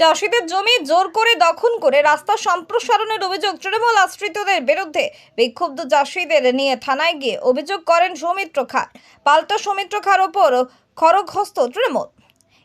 চাষিদের জমি জোর করে দখল করে রাস্তা সম্প্রসারণের অভিযোগ তৃণমূল আশ্রিতদের বিরুদ্ধে। বিক্ষুব্ধ চাষিদের নিয়ে থানায় গিয়ে অভিযোগ করেন সৌমিত্র খা পাল্টা সৌমিত্র খার ওপর খড়গহস্ত তৃণমূল।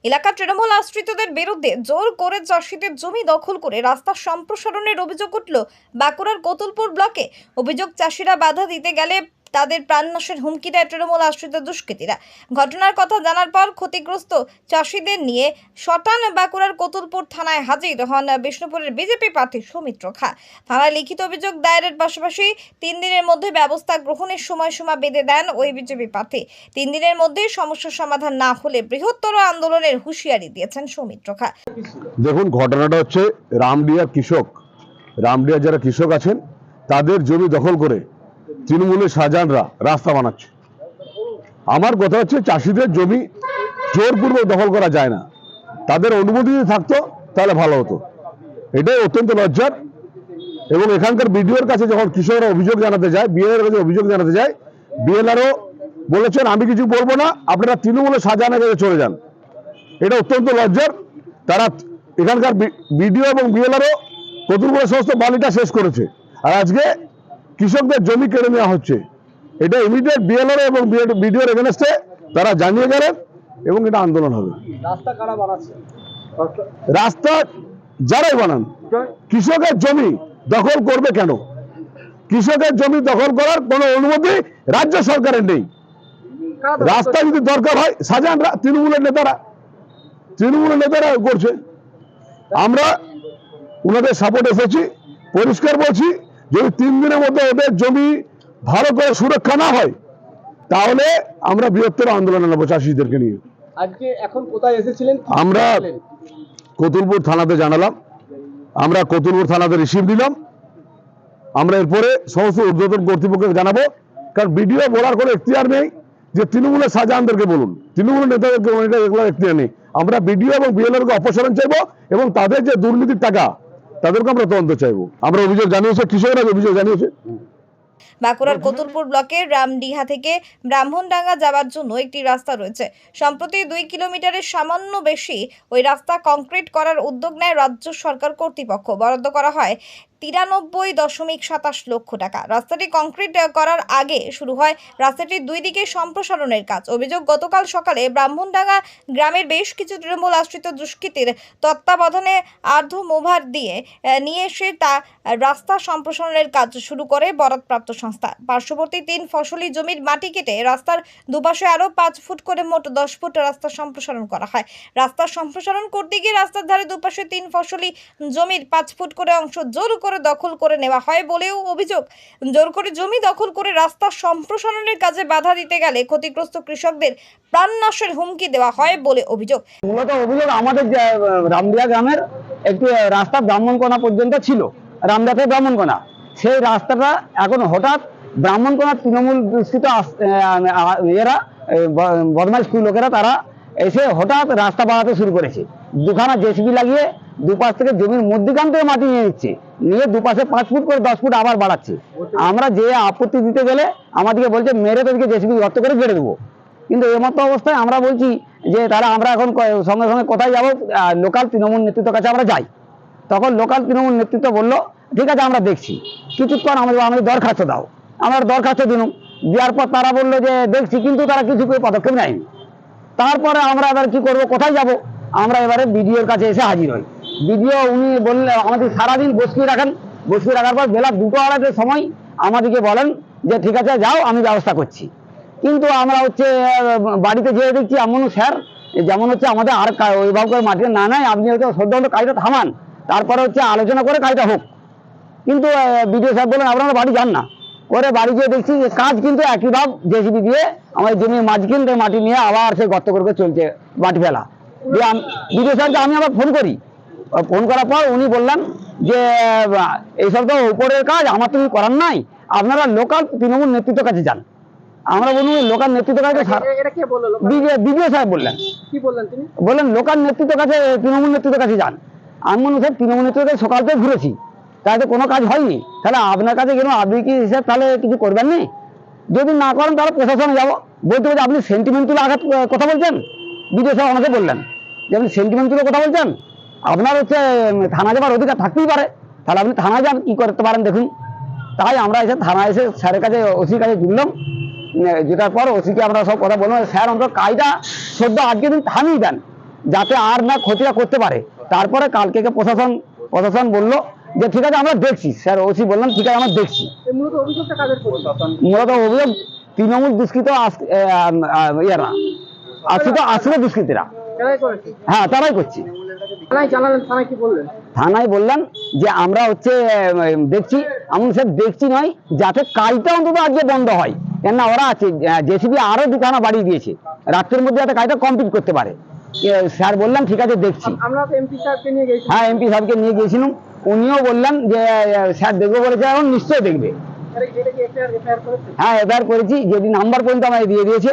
এলাকার তৃণমূল আশ্রিতদের বিরুদ্ধে জোর করে চাষিদের জমি দখল করে রাস্তা সম্প্রসারণের অভিযোগ উঠল বাঁকুড়ার কোতুলপুর ব্লকে। অভিযোগ চাষিরা বাধা দিতে গেলে তাদের প্রাণনাশের হুমকি দেয় তৃণমূল আশ্রিত দুষ্কৃতীরা। ঘটনার কথা জানার পর ক্ষতিগ্রস্ত চাষিদের নিয়ে শটান বাঁকুড়ার কতুলপুর থানায় হাজির হন বিষ্ণুপুরের বিজেপি প্রার্থী সৌমিত্র খা। থানায় লিখিত অভিযোগ, দায়েরের পাশাপাশি তিন দিনের মধ্যে ব্যবস্থা গ্রহণের সময়সীমা বেঁধে দেন ওই বিজেপি প্রার্থী। তিন দিনের মধ্যে সমস্যার সমাধান না হলে বৃহত্তর আন্দোলনের হুঁশিয়ারি দিয়েছেন সৌমিত্র খা। দেখুন, ঘটনাটা হচ্ছে রামডিয়ার কৃষক। রামডিয়ার যারা কৃষক আছেন, তাদের জমি দখল করে তৃণমূলের শাহজাহানরা রাস্তা বানাচ্ছে। আমার কথা হচ্ছে চাষিদের জমি জোরপূর্বক দখল করা যায় না। তাদের অনুমতি যদি থাকতো, তাহলে ভালো হতো। এটাই অত্যন্ত লজ্জার। এবং এখানকার বিডিওর কাছে যখন কৃষকরা অভিযোগ জানাতে যায়, বিএলআর কাছে অভিযোগ জানাতে যায়, বিএলআরও বলেছেন, আমি কিছু বলব না, আপনারা তৃণমূলের শাহজাহানের কাছে চলে যান। এটা অত্যন্ত লজ্জার। তারা এখানকার বিডিও এবং বিএলআরও কতুলপুরের সমস্ত বালিটা শেষ করেছে। আর আজকে কৃষকদের জমি কেড়ে নেওয়া হচ্ছে। এটা ইমিডিয়েট বিএলআর এবং বিডিওর এগেনস্টে তারা জানিয়ে গেলেন এবং এটা আন্দোলন হবে। রাস্তা যারাই বানান কৃষকের জমি দখল করবে কেন? কৃষকের জমি দখল করার কোনো অনুমতি রাজ্য সরকারের নেই। রাস্তা যদি দরকার হয় সাজান তৃণমূলের নেতারা তৃণমূলের নেতারা করছে। আমরা ওনাদের সাপোর্ট এসেছি পরিষ্কার বলছি যদি তিন দিনের মধ্যে ওদের জমি ভালো করে সুরক্ষা না হয় তাহলে আমরা বৃহত্তর আন্দোলনে নেব চাষিদেরকে নিয়ে। আজকে এখন কোথায় এসেছিলেন? আমরা কতুলপুর থানাতে জানালাম। আমরা কতুলপুর থানাতে রিসিভ দিলাম। আমরা এরপরে সমস্ত ঊর্ধ্বতন কর্তৃপক্ষকে জানাব। কারণ বিডিও বলার কোনো এখতিয়ার নেই যে তৃণমূলের শাহজাহানদেরকে বলুন। তৃণমূলের নেতাদেরকে এগুলো এখতিয়ার নেই। আমরা বিডিও এবং বিএলআরকে অপসারণ চাইব এবং তাদের যে দুর্নীতির টাকা তাদেরকে আমরা তদন্ত চাইব। আমরা অভিযোগ জানিয়েছে, কৃষকরা অভিযোগ জানিয়েছে। বাঁকুড়ার কতুলপুর ব্লকের রামডিহা থেকে ব্রাহ্মণডাঙ্গা যাওয়ার জন্য একটি রাস্তা রয়েছে। সম্প্রতি দুই কিলোমিটারের সামান্য বেশি ওই রাস্তা কংক্রিট করার উদ্যোগ নেয় রাজ্য সরকার কর্তৃপক্ষ। বরাদ্দ করা হয় তিরানব্বই দশমিক সাতাশ লক্ষ টাকা। রাস্তাটি কংক্রিট করার আগে শুরু হয় রাস্তাটির দুই দিকে সম্প্রসারণের কাজ। অভিযোগ, গতকাল সকালে ব্রাহ্মণডাঙ্গা গ্রামের বেশ কিছু তৃণমূল আশ্রিত দুষ্কৃতীর তত্ত্বাবধানে আর্ধ মোভার দিয়ে নিয়ে এসে তা রাস্তা সম্প্রসারণের কাজ শুরু করে বরাদপ্রাপ্ত সংস্থা। পার্শ্ববর্তী তিন ফসলি জমির মাটি কেটে রাস্তার দুপাশে আরও পাঁচ ফুট করে মোট দশ ফুট রাস্তা সম্প্রসারণ করা হয়। রাস্তা সম্প্রসারণ করতে গিয়ে রাস্তার ধারে দুপাশে তিন ফসলি জমির পাঁচ ফুট করে অংশ জোর করে দখল করে নেওয়া হয় বলেও অভিযোগ। জোর করে জমি দখল করে রাস্তা সম্প্রসারণের কাজে বাধা দিতে গেলে ক্ষতিগ্রস্ত কৃষকদের প্রাণনাশের হুমকি দেওয়া হয় বলে অভিযোগ। মূলত অভিযোগ আমাদের রামদিয়া গ্রামের একটি রাস্তা ব্রাহ্মণকোনা পর্যন্ত ছিল। রামদিয়া ব্রাহ্মণকোনা। সেই রাস্তাটা এখন হঠাৎ ব্রাহ্মণকোনা তৃণমূল আহ, এরা বদমাইশ লোকেরা তারা এসে হঠাৎ রাস্তা বাড়াতে শুরু করেছে। দুখানা জেসিবি লাগিয়ে দুপাশ থেকে জমির মধ্যখান থেকে মাটি নিয়ে নিচ্ছে। নিয়ে দুপাশে পাঁচ ফুট করে দশ ফুট আবার বাড়াচ্ছে। আমরা যে আপত্তি দিতে গেলে আমাদেরকে বলছে, মেরে তোদেরকে জেসিবি গর্ত করে গেড়ে দেবো। কিন্তু এমতো অবস্থায় আমরা বলছি যে তারা আমরা এখন সঙ্গে সঙ্গে কোথায় যাব? লোকাল তৃণমূল নেতৃত্বের কাছে আমরা যাই। তখন লোকাল তৃণমূল নেতৃত্ব বলল, ঠিক আছে, আমরা দেখছি। কিছুক্ষণ আমাদের আমাদের দরখাস্ত দাও। আমরা দরখাস্ত দিলাম। দেওয়ার পর তারা বলল যে, দেখছি, কিন্তু তারা কিছু করে পদক্ষেপ নেয়নি। তারপরে আমরা এবার কি করব? কোথায় যাব? আমরা এবারে বিডিওর কাছে এসে হাজির হই। বিডিও উনি বললে আমাদের সারাদিন বসিয়ে রাখেন। বসিয়ে রাখার পর বেলা দুটো আড়াইটের সময় আমাদেরকে বলেন যে, ঠিক আছে, যাও, আমি ব্যবস্থা করছি। কিন্তু আমরা হচ্ছে বাড়িতে যেয়ে দেখছি এমন স্যার, যেমন হচ্ছে আমাদের আর কা- ওইভাবে করে মাটিতে না নাই, আপনি হয়তো সদ্য কাজটা থামান। তারপরে হচ্ছে আলোচনা করে কাজটা হোক। কিন্তু বিডিও সাহেব বলেন আপনারা বাড়ি যান না। করে বাড়ি গিয়ে দেখছি যে, কাজ কিন্তু একই ভাব, জেসিবি দিয়ে আমাদের জমির মাঝখান থেকে মাটি নিয়ে আবার সে গর্ত করে চলছে মাটি ফেলা। দিয়ে বিডিও সাহেবকে আমি আবার ফোন করি। ফোন করার পর উনি বললেন যে এইসব তো উপরের কাজ আমার তো করার নাই। আপনারা লোকাল তৃণমূল নেতৃত্বের কাছে যান। আমরা বলুন লোকাল নেতৃত্বের কাছে? বিডিও সাহেব বললেন। কি বললেন তিনি? বললেন লোকাল নেতৃত্বের কাছে তৃণমূল নেতৃত্বের কাছে যান। আমি মনে হচ্ছে তৃণমূল নেতৃত্বের কাছে সকাল থেকে ঘুরেছি। তাই তো কোনো কাজ হয়নি। তাহলে আপনার কাছে গেলাম আপনি কি স্যার তাহলে কিছু করবেন নি? যদি না করেন তাহলে প্রশাসনে যাব। বলতে বলতে আপনি সেন্টিমেন্ট তুলে আঘাত কথা বলছেন? বিডিও সাহেব আমাকে বললেন যে আপনি সেন্টিমেন্ট তুলে কথা বলছেন? আপনার হচ্ছে থানা যাবার অধিকার থাকতেই পারে। তাহলে আপনি থানায় যান কি করতে পারেন দেখুন। তাই আমরা এসে থানায় এসে স্যারের কাছে ওসির কাছে জুড়লাম। যেটার পর ওসিকে আমরা সব কথা বললাম স্যার অন্তত কাজটা সদ্য আজকে দিন থামিয়ে দেন যাতে আর না ক্ষতিটা করতে পারে। তারপরে কালকে প্রশাসন প্রশাসন বলল যে ঠিক আছে আমরা দেখছি। স্যার ওসি বললাম ঠিক আছে আমরা দেখছি। মূলত অভিযোগ তৃণমূল দুষ্কৃত ইয়েরা। আশ্রিত দুষ্কৃতীরা। হ্যাঁ তারাই করছি। থানায় বললেন? বললাম যে আমরা হচ্ছে দেখছি আমি স্যার দেখছি নয় যাতে কাজটা অন্তত আজকে বন্ধ হয়। কেননা ওরা আছে জেসিবি আরও দুখানা বাড়িয়ে দিয়েছে। রাত্রের মধ্যে যাতে কাজটা কমপ্লিট করতে পারে। স্যার বললাম ঠিক আছে দেখছি। তো এমপি সাহেবকে নিয়ে গেছি হ্যাঁ এমপি সাহেবকে নিয়ে গিয়েছিলাম। উনিও বললেন যে স্যার দেখব বলেছে এখন নিশ্চয়ই দেখবে। এফআইআর এফআইআর হ্যাঁ এবার করেছি যদি নাম্বার পর্যন্ত আমায় দিয়ে দিয়েছে।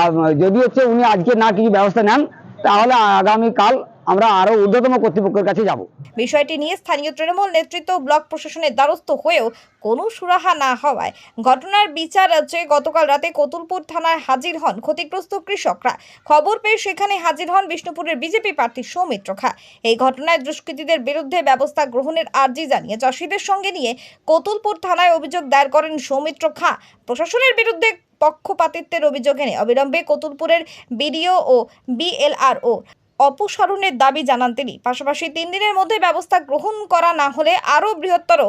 আর যদি হচ্ছে উনি আজকে না কিছু ব্যবস্থা নেন তাহলে আগামীকাল আমরা আরও ঊর্ধ্বতম কর্তৃপক্ষের কাছে যাব। বিষয়টি নিয়ে স্থানীয় তৃণমূল নেতৃত্ব ব্লক প্রশাসনের দ্বারস্থ হয়েও কোনো সুরাহা না হওয়ায় ঘটনার বিচার চেয়ে গতকাল রাতে কতুলপুর থানায় হাজির হন ক্ষতিগ্রস্ত কৃষকরা। খবর পেয়ে সেখানে হাজির হন বিষ্ণুপুরের বিজেপি প্রার্থী সৌমিত্র খা। এই ঘটনায় দুষ্কৃতীদের বিরুদ্ধে ব্যবস্থা গ্রহণের আর্জি জানিয়ে চাষিদের সঙ্গে নিয়ে কতুলপুর থানায় অভিযোগ দায়ের করেন সৌমিত্র খা। প্রশাসনের বিরুদ্ধে পক্ষপাতিত্বের অভিযোগ এনে অবিলম্বে কতুলপুরের বিডিও ও বিএলআরও অপসারণের দাবি জানান তিনি। পাশাপাশি তিন দিনের মধ্যে ব্যবস্থা গ্রহণ করা না হলে আরও বৃহত্তর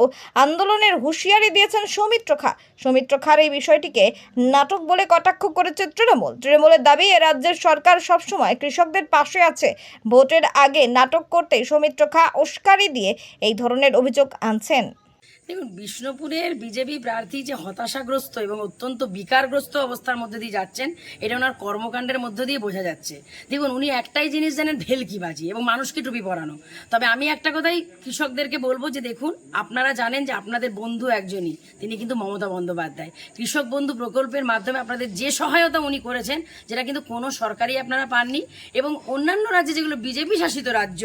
আন্দোলনের হুঁশিয়ারি দিয়েছেন সৌমিত্র খা। সৌমিত্র খার এই বিষয়টিকে নাটক বলে কটাক্ষ করেছে তৃণমূল। তৃণমূলের দাবি, এ রাজ্যের সরকার সবসময় কৃষকদের পাশে আছে। ভোটের আগে নাটক করতে সৌমিত্র খা উস্কারি দিয়ে এই ধরনের অভিযোগ আনছেন। দেখুন, বিষ্ণুপুরের বিজেপি প্রার্থী যে হতাশাগ্রস্ত এবং অত্যন্ত বিকারগ্রস্ত অবস্থার মধ্যে দিয়ে যাচ্ছেন, এটা ওনার কর্মকাণ্ডের মধ্য দিয়ে বোঝা যাচ্ছে। দেখুন, উনি একটাই জিনিস জানেন ভেলকিবাজি এবং মানুষকে টুপি পরানো। তবে আমি একটা কথাই কৃষকদেরকে বলব যে দেখুন, আপনারা জানেন যে আপনাদের বন্ধু একজনই, তিনি কিন্তু মমতা বন্দ্যোপাধ্যায়। কৃষক বন্ধু প্রকল্পের মাধ্যমে আপনাদের যে সহায়তা উনি করেছেন, যেটা কিন্তু কোনো সরকারি আপনারা পাননি এবং অন্যান্য রাজ্যে যেগুলো বিজেপি শাসিত রাজ্য,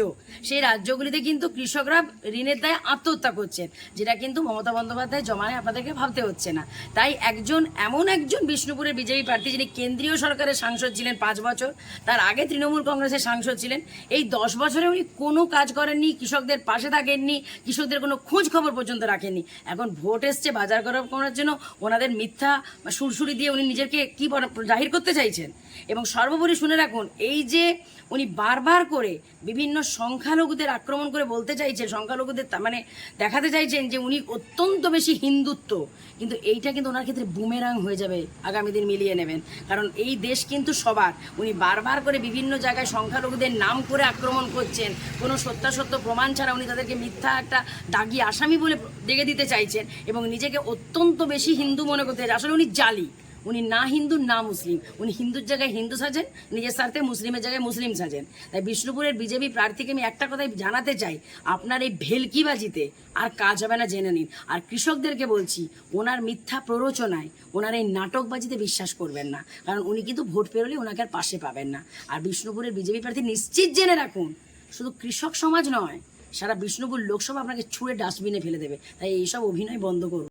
সেই রাজ্যগুলিতে কিন্তু কৃষকরা ঋণের দায়ে আত্মহত্যা করছেন, যেটা কিন্তু মমতা বন্দ্যোপাধ্যায় জমায় আপনাদেরকে ভাবতে হচ্ছে না। তাই একজন, এমন একজন বিষ্ণুপুরের বিজেপি প্রার্থী যিনি কেন্দ্রীয় সরকারের সাংসদ ছিলেন পাঁচ বছর, তার আগে তৃণমূল কংগ্রেসের সাংসদ ছিলেন, এই দশ বছরে উনি কোনো কাজ করেননি, কৃষকদের পাশে থাকেননি, কৃষকদের কোনো খোঁজ খবর পর্যন্ত রাখেননি। এখন ভোট এসছে বাজার করা করার জন্য ওনাদের মিথ্যা বা সুরসুরি দিয়ে উনি নিজেকে কি জাহির করতে চাইছেন? এবং সর্বোপরি শুনে রাখুন, এই যে উনি বারবার করে বিভিন্ন সংখ্যালঘুদের আক্রমণ করে বলতে চাইছেন, সংখ্যালঘুদের মানে দেখাতে চাইছেন যে উনি অত্যন্ত বেশি হিন্দুত্ব, কিন্তু এইটা কিন্তু ওনার ক্ষেত্রে বুমেরাং হয়ে যাবে আগামী দিন মিলিয়ে নেবেন। কারণ এই দেশ কিন্তু সবার। উনি বারবার করে বিভিন্ন জায়গায় সংখ্যালঘুদের নাম করে আক্রমণ করছেন। কোনো সত্যাসত্য প্রমাণ ছাড়া উনি তাদেরকে মিথ্যা একটা দাগি আসামি বলে ডেকে দিতে চাইছেন এবং নিজেকে অত্যন্ত বেশি হিন্দু মনে করতে। আসলে উনি জালি। উনি না হিন্দু, না মুসলিম। উনি হিন্দুর জায়গায় হিন্দু সাজেন, নিজের স্বার্থে মুসলিমের জায়গায় মুসলিম সাজেন। তাই বিষ্ণুপুরের বিজেপি প্রার্থীকে আমি একটা কথাই জানাতে চাই, আপনার এই ভেলকিবাজিতে আর কাজ হবে না জেনে নিন। আর কৃষকদেরকে বলছি, ওনার মিথ্যা প্ররোচনায় ওনার এই নাটকবাজিতে বিশ্বাস করবেন না। কারণ উনি কিন্তু ভোট পেরোলে ওনাকে আর পাশে পাবেন না। আর বিষ্ণুপুরের বিজেপি প্রার্থী নিশ্চিত জেনে রাখুন, শুধু কৃষক সমাজ নয়, সারা বিষ্ণুপুর লোকসভা আপনাকে ছুঁড়ে ডাস্টবিনে ফেলে দেবে। তাই এইসব অভিনয় বন্ধ করুন।